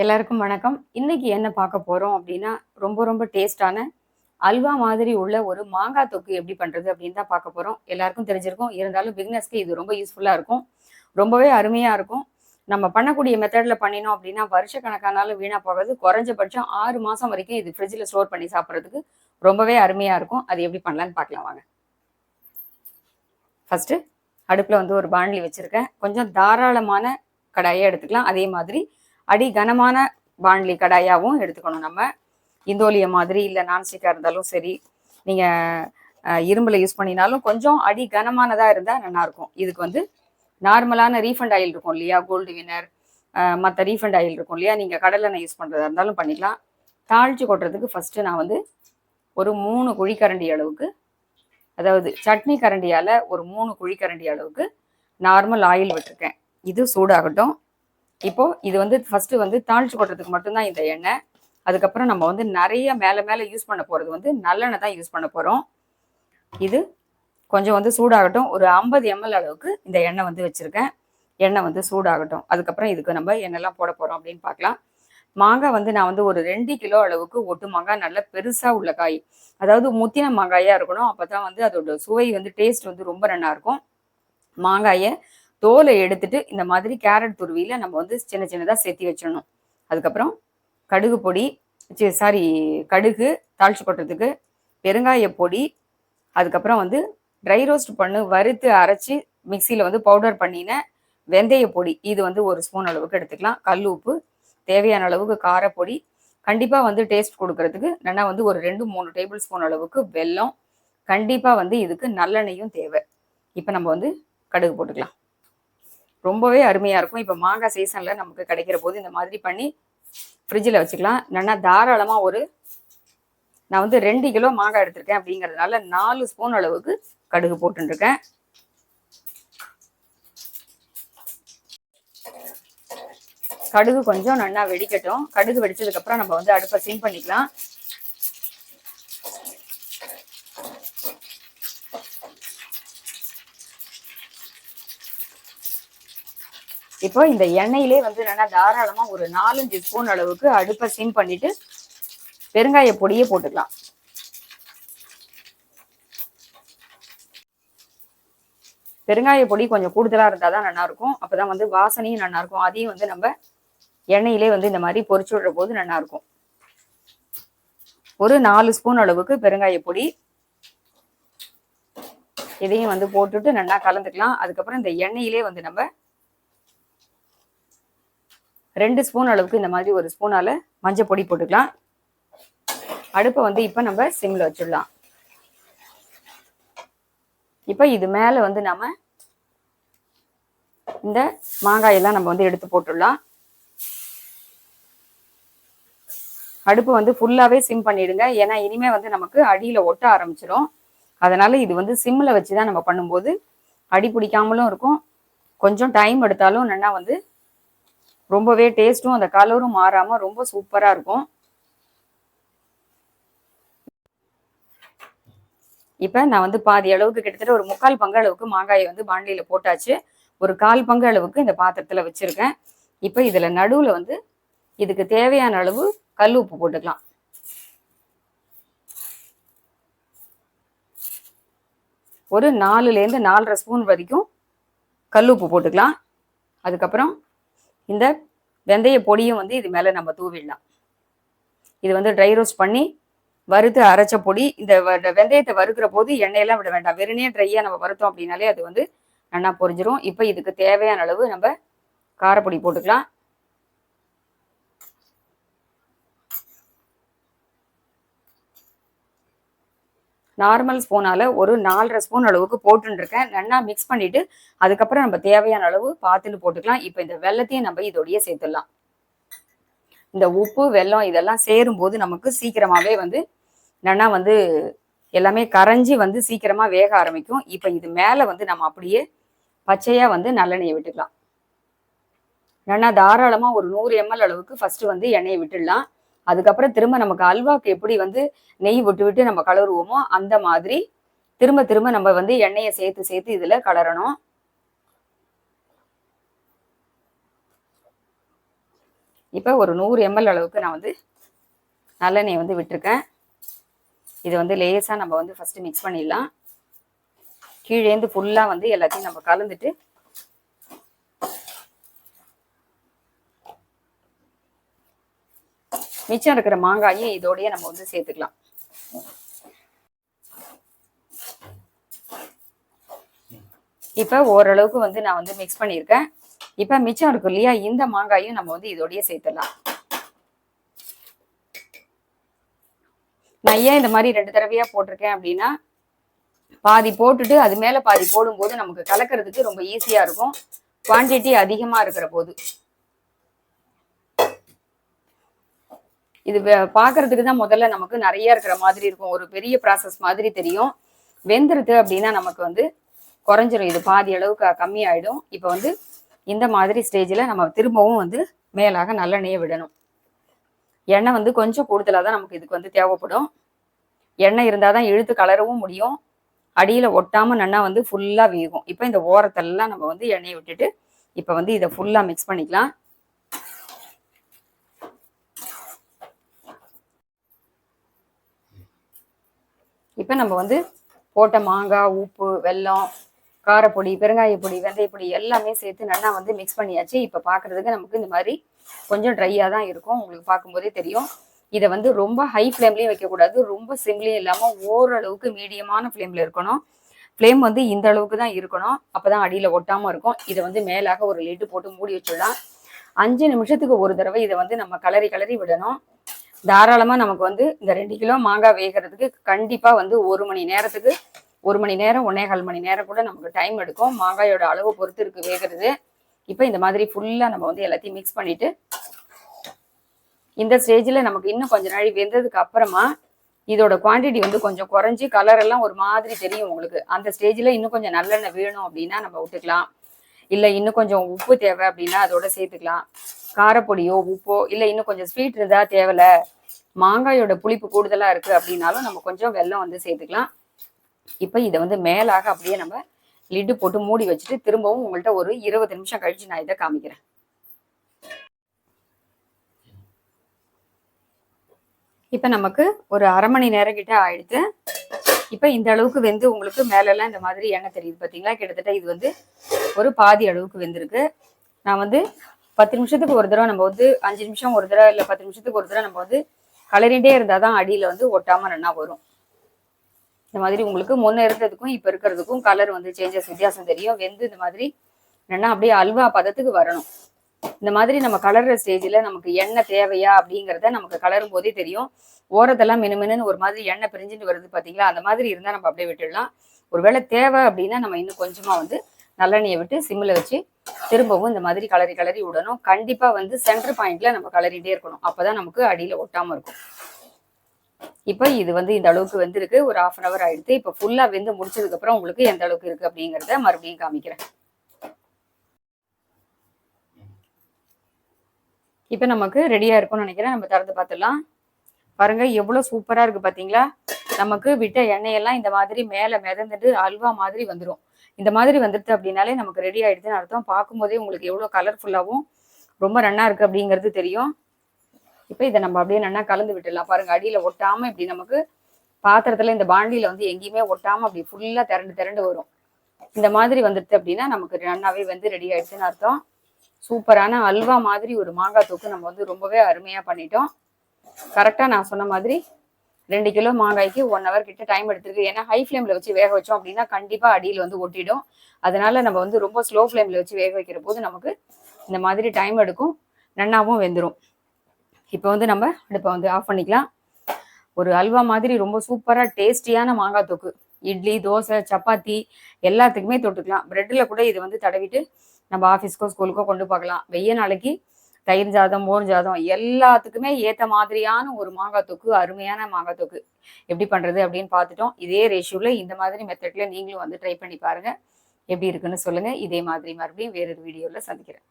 எல்லாருக்கும் வணக்கம். இன்னைக்கு என்ன பார்க்க போறோம் அப்படின்னா ரொம்ப ரொம்ப டேஸ்டான அல்வா மாதிரி உள்ள ஒரு மாங்காய் தொக்கு எப்படி பண்றது அப்படின்னு தான் பார்க்க போறோம். எல்லாருக்கும் தெரிஞ்சிருக்கும். இருந்தாலும் பிக்னஸ்க்கு இது ரொம்ப யூஸ்ஃபுல்லா இருக்கும். ரொம்பவே அருமையா இருக்கும். நம்ம பண்ணக்கூடிய மெத்தடில் பண்ணினோம் அப்படின்னா வருஷ கணக்கானாலும் வீணா போகாது. குறைஞ்சபட்சம் ஆறு மாசம் வரைக்கும் இது ஃப்ரிட்ஜில் ஸ்டோர் பண்ணி சாப்பிட்றதுக்கு ரொம்பவே அருமையா இருக்கும். அது எப்படி பண்ணலான்னு பார்க்கலாம் வாங்க. ஃபர்ஸ்ட் அடுப்பில் வந்து ஒரு பாண்லி வச்சிருக்கேன். கொஞ்சம் தாராளமான கடாயை எடுத்துக்கலாம். அதே மாதிரி அடி கனமான பாண்லி கடாயாவும் எடுத்துக்கணும் நம்ம. இந்தோலிய மாதிரி இல்லை நான்ஸ்டிக்காக இருந்தாலும் சரி நீங்கள் இரும்பில் யூஸ் பண்ணினாலும் கொஞ்சம் அடி கனமானதாக இருந்தால் நல்லாயிருக்கும். இதுக்கு வந்து நார்மலான ரீஃபண்ட் ஆயில் இருக்கும் இல்லையா கோல்டு வினர் மற்ற ரீஃபண்ட் ஆயில் இருக்கும் இல்லையா நீங்கள் கடலெண்ணெய் யூஸ் பண்ணுறதா இருந்தாலும் பண்ணிக்கலாம். தாளித்து கொட்டுறதுக்கு ஃபஸ்ட்டு நான் வந்து ஒரு மூணு குழிக்கரண்டி அளவுக்கு அதாவது சட்னி கரண்டியால் ஒரு மூணு குழிக்கரண்டி அளவுக்கு நார்மல் ஆயில் விட்டுருக்கேன். இது சூடாகட்டும். இப்போ இது வந்து ஃபர்ஸ்ட் வந்து தாளிச்சு கொட்டுறதுக்கு மட்டும்தான் இந்த எண்ணெய். அதுக்கப்புறம் நம்ம வந்து நிறைய மேலே மேலே யூஸ் பண்ண போகிறது வந்து நல்லெண்ணெய் தான் யூஸ் பண்ண போகிறோம் இது கொஞ்சம் வந்து சூடாகட்டும். ஒரு ஐம்பது எம்எல் அளவுக்கு இந்த எண்ணெய் வந்து வச்சுருக்கேன். எண்ணெய் வந்து சூடாகட்டும். அதுக்கப்புறம் இதுக்கு நம்ம எண்ணெய்லாம் போட போகிறோம் அப்படின்னு பார்க்கலாம். மாங்காய் வந்து நான் வந்து ஒரு ரெண்டு கிலோ அளவுக்கு ஒட்டு மாங்காய் நல்ல பெருசாக உள்ள காய் அதாவது முத்தின மாங்காயாக இருக்கணும். அப்போ தான் வந்து அதோட சுவை வந்து டேஸ்ட் வந்து ரொம்ப நல்லா இருக்கும். மாங்காயை தோலை எடுத்துட்டு இந்த மாதிரி கேரட் துருவியில நம்ம வந்து சின்ன சின்னதாக சேர்த்தி வச்சிடணும். அதுக்கப்புறம் கடுகு பொடி சாரி கடுகு தாளிச்சு கொட்டுறதுக்கு பெருங்காய பொடி அதுக்கப்புறம் வந்து ட்ரை ரோஸ்ட் பண்ணு வறுத்து அரைச்சி மிக்சியில் வந்து பவுடர் பண்ணின வெந்தய பொடி. இது வந்து ஒரு ஸ்பூன் அளவுக்கு எடுத்துக்கலாம். கல் உப்பு தேவையான அளவுக்கு காரப்பொடி கண்டிப்பாக வந்து டேஸ்ட் கொடுக்கறதுக்கு நல்லா வந்து ஒரு ரெண்டு மூணு டேபிள் ஸ்பூன் அளவுக்கு வெல்லம். கண்டிப்பாக வந்து இதுக்கு நல்லெண்ணெயும் தேவை. இப்போ நம்ம வந்து கடுகு போட்டுக்கலாம். ரொம்பவே அருமையாக இருக்கும். இப்போ மாங்காய் சீசனில் நமக்கு கிடைக்கிற போது இந்த மாதிரி பண்ணி ஃப்ரிட்ஜில் வச்சுக்கலாம். நல்லா தாராளமாக ஒரு நான் வந்து ரெண்டு கிலோ மாங்காய் எடுத்திருக்கேன் அப்படிங்கிறதுனால நாலு ஸ்பூன் அளவுக்கு கடுகு போட்டுருக்கேன். கடுகு கொஞ்சம் நல்லா வெடிக்கட்டும். கடுகு வெடிச்சதுக்கப்புறம் நம்ம வந்து அடுப்பை சிம் பண்ணிக்கலாம். இப்போ இந்த எண்ணெயிலே வந்து என்னன்னா தாராளமா ஒரு நாலஞ்சு ஸ்பூன் அளவுக்கு அடுப்பை சிம் பண்ணிட்டு பெருங்காய பொடியே போட்டுக்கலாம். பெருங்காய பொடி கொஞ்சம் கூடுதலா இருந்தால் தான் நல்லா இருக்கும் அப்பதான் வந்து வாசனையும் நல்லா இருக்கும் அதையும் வந்து நம்ம எண்ணெயிலே வந்து இந்த மாதிரி பொரிச்சு விடுற போது நல்லா இருக்கும் ஒரு நாலு ஸ்பூன் அளவுக்கு பெருங்காய பொடி இதையும் வந்து போட்டுட்டு நல்லா கலந்துக்கலாம். அதுக்கப்புறம் இந்த எண்ணெயிலே வந்து நம்ம ரெண்டு ஸ்பூன் அளவுக்கு இந்த மாதிரி ஒரு ஸ்பூனால மஞ்சள் பொடி போட்டுக்கலாம். அடுப்பை வந்து இப்போ நம்ம சிம்ல வச்சிடலாம். இப்போ இது மேலே வந்து நம்ம இந்த மாங்காயெல்லாம் நம்ம வந்து எடுத்து போட்டுடலாம். அடுப்பு வந்து ஃபுல்லாகவே சிம் பண்ணிடுங்க. ஏன்னா இனிமே வந்து நமக்கு அடியில் ஒட்ட ஆரம்பிச்சிடும் அதனால இது வந்து சிம்மில் வச்சு தான் நம்ம பண்ணும்போது அடி பிடிக்காமலும் இருக்கும். கொஞ்சம் டைம் எடுத்தாலும் நல்லா வந்து ரொம்பவே டேஸ்ட்டும் அந்த கலரும் மாறாம ரொம்ப சூப்பரா இருக்கும். இப்போ நான் வந்து பாதி அளவுக்கு கிட்டத்தட்ட ஒரு முக்கால் பங்கு அளவுக்கு மாங்காயை வந்து பாண்டியில போட்டாச்சு. ஒரு கால் பங்கு அளவுக்கு இந்த பாத்திரத்துல வச்சிருக்கேன். இப்போ இதுல நடுவுல வந்து இதுக்கு தேவையான அளவு கல் உப்பு போட்டுக்கலாம். ஒரு நாலுலேருந்து நாலரை ஸ்பூன் வரைக்கும் கல் உப்பு போட்டுக்கலாம். அதுக்கப்புறம் இந்த வெந்தய பொடியும் வந்து இது மேலே நம்ம தூவிடலாம். இது வந்து ட்ரை ரோஸ்ட் பண்ணி வறுத்து அரைச்ச பொடி இந்த வெந்தயத்தை வறுக்கிற போது எண்ணெயெல்லாம் விட வேண்டாம். வெறுனே ட்ரையாக நம்ம வறுத்தோம் அப்படின்னாலே அது வந்து நல்லா பொரிஞ்சிரும். இப்போ இதுக்கு தேவையான அளவு நம்ம காரப்பொடி போட்டுக்கலாம். நார்மல் ஸ்பூனால ஒரு நாலரை ஸ்பூன் அளவுக்கு போட்டுருக்கேன் நல்லா மிக்ஸ் பண்ணிவிட்டு அதுக்கப்புறம் நம்ம தேவையான அளவு பார்த்துட்டு போட்டுக்கலாம். இப்போ இந்த வெள்ளத்தையும் நம்ம இதோடைய சேர்த்துடலாம். இந்த உப்பு வெல்லம் இதெல்லாம் சேரும்போது நமக்கு சீக்கிரமாகவே வந்து நல்லா வந்து எல்லாமே கரைஞ்சி வந்து சீக்கிரமாக வேக ஆரம்பிக்கும். இப்போ இது மேலே வந்து நம்ம அப்படியே பச்சையாக வந்து நல்லெண்ணெயை விட்டுக்கலாம். நல்லா தாராளமாக ஒரு நூறு எம்எல் அளவுக்கு ஃபஸ்ட்டு வந்து எண்ணெயை விட்டுடலாம். அதுக்கப்புறம் திரும்ப நமக்கு அல்வாக்கு எப்படி வந்து நெய் விட்டு விட்டு நம்ம கலருவோமோ அந்த மாதிரி திரும்ப திரும்ப நம்ம வந்து எண்ணெயை சேர்த்து சேர்த்து இதுல கலரணும். இப்போ ஒரு நூறு எம்எல் அளவுக்கு நான் வந்து நல்லெண்ணெய் வந்து விட்டுருக்கேன். இது வந்து லேசாக நம்ம வந்து ஃபஸ்ட்டு மிக்ஸ் பண்ணிடலாம். கீழேந்து ஃபுல்லாக வந்து எல்லாத்தையும் நம்ம கலந்துட்டு மிச்சம் இருக்கிற மாங்காயும் இதோடய நம்ம வந்து சேர்த்துக்கலாம். இப்போ ஓரளவுக்கு வந்து நான் வந்து மிக்ஸ் பண்ணியிருக்கேன். இப்போ மிச்சம் இருக்கும் இல்லையா இந்த மாங்காயும் நம்ம வந்து இதோடய சேர்த்துடலாம். நான் ஏன் இந்த மாதிரி ரெண்டு தடவையா போட்டிருக்கேன் அப்படின்னா பாதி போட்டுட்டு அது மேல பாதி போடும்போது நமக்கு கலக்கிறதுக்கு ரொம்ப ஈஸியா இருக்கும். குவான்டிட்டி அதிகமா இருக்கிற போது. இது பாக்குறதுக்கு தான் முதல்ல நமக்கு நிறைய இருக்கிற மாதிரி இருக்கும். ஒரு பெரிய ப்ராசஸ் மாதிரி தெரியும். வெந்துருது அப்படின்னா நமக்கு வந்து குறைஞ்சிரும். இது பாதி அளவுக்கு கம்மியாயிடும். இப்போ வந்து இந்த மாதிரி ஸ்டேஜில் நம்ம திரும்பவும் வந்து மேலாக நல்லெண்ணெயை விடணும். எண்ணெய் வந்து கொஞ்சம் கூடுதலாக தான் நமக்கு இதுக்கு வந்து தேவைப்படும். எண்ணெய் இருந்தால் தான் இழுத்து கலரவும் முடியும். அடியில் ஒட்டாமல் நன்னா வந்து ஃபுல்லாக வேகும். இப்போ இந்த ஓரத்தெல்லாம் நம்ம வந்து எண்ணெயை விட்டுட்டு இப்போ வந்து இதை ஃபுல்லாக மிக்ஸ் பண்ணிக்கலாம். இப்போ நம்ம வந்து போட்ட மாங்காய் உப்பு வெல்லம் காரப்பொடி பெருங்காயப்பொடி வெந்தயப்பொடி எல்லாமே சேர்த்து நல்லா வந்து மிக்ஸ் பண்ணியாச்சு. இப்போ பார்க்குறதுக்கு நமக்கு இந்த மாதிரி கொஞ்சம் ட்ரையாக தான் இருக்கும். உங்களுக்கு பார்க்கும்போதே தெரியும். இதை வந்து ரொம்ப ஹை ஃப்ளேம்லேயும் வைக்கக்கூடாது ரொம்ப சிம்லேயும் இல்லாமல் ஓரளவுக்கு மீடியமான ஃப்ளேமில் இருக்கணும். ஃப்ளேம் வந்து இந்த அளவுக்கு தான் இருக்கணும். அப்போ தான் அடியில் ஒட்டாமல் இருக்கும். இதை வந்து மேலாக ஒரு லிட்டு போட்டு மூடி வச்சிடலாம். அஞ்சு நிமிஷத்துக்கு ஒரு தடவை இதை வந்து நம்ம கலரி கலரி விடணும். தாராளமாக நமக்கு வந்து இந்த ரெண்டு கிலோ மாங்காய் வேகிறதுக்கு கண்டிப்பாக வந்து ஒரு மணி நேரத்துக்கு ஒரு மணி நேரம் ஒன்னே கால் மணி நேரம் கூட நமக்கு டைம் எடுக்கும். மாங்காயோட அளவு பொறுத்து இருக்கு வேகிறது. இப்போ இந்த மாதிரி ஃபுல்லாக நம்ம வந்து எல்லாத்தையும் மிக்ஸ் பண்ணிட்டு இந்த ஸ்டேஜில் நமக்கு இன்னும் கொஞ்ச நாள் வெந்ததுக்கு அப்புறமா இதோட குவான்டிட்டி வந்து கொஞ்சம் குறைஞ்சி கலர் எல்லாம் ஒரு மாதிரி தெரியும் உங்களுக்கு. அந்த ஸ்டேஜில் இன்னும் கொஞ்சம் நல்லெண்ணெய் வேணும் அப்படின்னா நம்ம விட்டுக்கலாம். இல்லை இன்னும் கொஞ்சம் உப்பு தேவை அப்படின்னா அதோட சேர்த்துக்கலாம். காரப்பொடியோ உப்போ இல்லை இன்னும் கொஞ்சம் ஸ்வீட் இருந்தால் தேவையில்ல. மாங்காயோட புளிப்பு கூடுதலாக இருக்குது அப்படின்னாலும் நம்ம கொஞ்சம் வெள்ளம் வந்து சேர்த்துக்கலாம். இப்போ இதை வந்து மேலாக அப்படியே நம்ம லிட்டு போட்டு மூடி வச்சுட்டு திரும்பவும் உங்கள்கிட்ட ஒரு இருபது நிமிஷம் கழிச்சு நான் இதை காமிக்கிறேன். இப்போ நமக்கு ஒரு அரை மணி நேரம் கிட்ட ஆயிடுத்து இப்போ இந்த அளவுக்கு வெந்து உங்களுக்கு மேலெல்லாம் இந்த மாதிரி எண்ணெய் தெரியுது பார்த்தீங்களா கிட்டத்தட்ட இது வந்து ஒரு பாதி அளவுக்கு வெந்திருக்கு. நான் வந்து பத்து நிமிஷத்துக்கு ஒரு தடவை நம்ம வந்து அஞ்சு நிமிஷம் ஒரு தடவை இல்லை பத்து நிமிஷத்துக்கு ஒரு தடவை நம்ம வந்து கலரிண்டே இருந்தால் தான் அடியில் வந்து ஒட்டாமல் நல்லா வரும். இந்த மாதிரி உங்களுக்கு முன்ன இருந்ததுக்கும் இப்போ இருக்கிறதுக்கும் கலர் வந்து சேஞ்சஸ் வித்தியாசம் தெரியும். வெந்து இந்த மாதிரி என்னன்னா அப்படியே அல்வா பதத்துக்கு வரணும். இந்த மாதிரி நம்ம கலர்ற ஸ்டேஜில் நமக்கு எண்ணெய் தேவையா அப்படிங்கிறத நமக்கு கலரும் போதே தெரியும். ஓரத்தெல்லாம் மினுமினுன்னு ஒரு மாதிரி எண்ணெய் பிரிஞ்சுட்டு வருது பார்த்தீங்களா அந்த மாதிரி இருந்தால் நம்ம அப்படியே விட்டுடலாம். ஒருவேளை தேவை அப்படின்னா நம்ம இன்னும் கொஞ்சமாக வந்து நல்லெண்ணெயை விட்டு சிம்மில் வச்சு திரும்பவும் இந்த மாதிரி கலரி கலரி விடணும். கண்டிப்பாக வந்து சென்டர் பாயிண்ட்ல நம்ம கலரிட்டே இருக்கணும். அப்போதான் நமக்கு அடியில் ஒட்டாமல் இருக்கும். இப்போ இது வந்து இந்த அளவுக்கு வெந்திருக்கு. ஒரு ஆஃப் அன் அவர் ஆயிடுத்து. இப்போ ஃபுல்லாக வெந்து முடிச்சதுக்கப்புறம் உங்களுக்கு எந்த அளவுக்கு இருக்குது அப்படிங்கிறத மறுபடியும் காமிக்கிறேன். இப்போ நமக்கு ரெடியாக இருக்கும்னு நினைக்கிறேன். நம்ம திறந்து பார்த்துடலாம். பாருங்க எவ்வளோ சூப்பராக இருக்குது பார்த்தீங்களா நமக்கு விட்ட எண்ணெயெல்லாம் இந்த மாதிரி மேலே மிதந்துட்டு அல்வா மாதிரி வந்துடும் இந்த மாதிரி வந்துடுது அப்படின்னாலே நமக்கு ரெடி ஆயிடுதுன்னு அர்த்தம். பார்க்கும்போதே உங்களுக்கு எவ்வளோ கலர்ஃபுல்லாகவும் ரொம்ப ரன்னாக இருக்குது அப்படிங்கிறது தெரியும். இப்போ இதை நம்ம அப்படியே நன்னா கலந்து விட்டுடலாம். பாருங்க அடியில் ஒட்டாமல் இப்படி நமக்கு பாத்திரத்தில் இந்த பாண்டியில் வந்து எங்கேயுமே ஒட்டாமல் அப்படி ஃபுல்லாக திரண்டு திரண்டு வரும். இந்த மாதிரி வந்துடுது அப்படின்னா நமக்கு நன்னாவே வந்து ரெடி ஆயிடுச்சுன்னு அர்த்தம். சூப்பரான அல்வா மாதிரி ஒரு மாங்காய் தூக்கு நம்ம வந்து ரொம்பவே அருமையாக பண்ணிட்டோம். கரெக்டாக நான் சொன்ன மாதிரி ரெண்டு கிலோ மாங்காய்க்கு ஒன் ஹவர் கிட்ட டைம் எடுத்திருக்கு. ஏன்னா ஹை ஃப்ளேமில் வச்சு வேக வச்சோம் அப்படின்னா கண்டிப்பாக அடியில் வந்து ஒட்டிடும். அதனால நம்ம வந்து ரொம்ப ஸ்லோ ஃப்ளேமில் வச்சு வேக வைக்கிற போது நமக்கு இந்த மாதிரி டைம் எடுக்கும். நன்னாவும் வெந்துடும் இப்போ வந்து நம்ம அடுப்பை வந்து ஆஃப் பண்ணிக்கலாம். ஒரு அல்வா மாதிரி ரொம்ப சூப்பராக டேஸ்டியான மாங்காய் தொக்கு. இட்லி தோசை சப்பாத்தி எல்லாத்துக்குமே தொட்டுக்கலாம். ப்ரெட்டில் கூட இது வந்து தடவிட்டு நம்ம ஆஃபீஸ்க்கோ ஸ்கூலுக்கோ கொண்டு பார்க்கலாம் வெய்ய நாளைக்கு தயிர் ஜாதம் மோர் ஜாதம் எல்லாத்துக்குமே ஏற்ற மாதிரியான ஒரு மாங்காய் தொக்கு அருமையான மாங்காய் தொக்கு. எப்படி பண்ணுறது அப்படின்னு பார்த்துட்டோம். இதே ரேஷியோவில் இந்த மாதிரி மெத்தடில் நீங்களும் வந்து ட்ரை பண்ணி பாருங்கள் எப்படி இருக்குன்னு சொல்லுங்கள் இதே மாதிரி மறுபடியும் வேறொரு வீடியோவில் சந்திக்கிறேன்.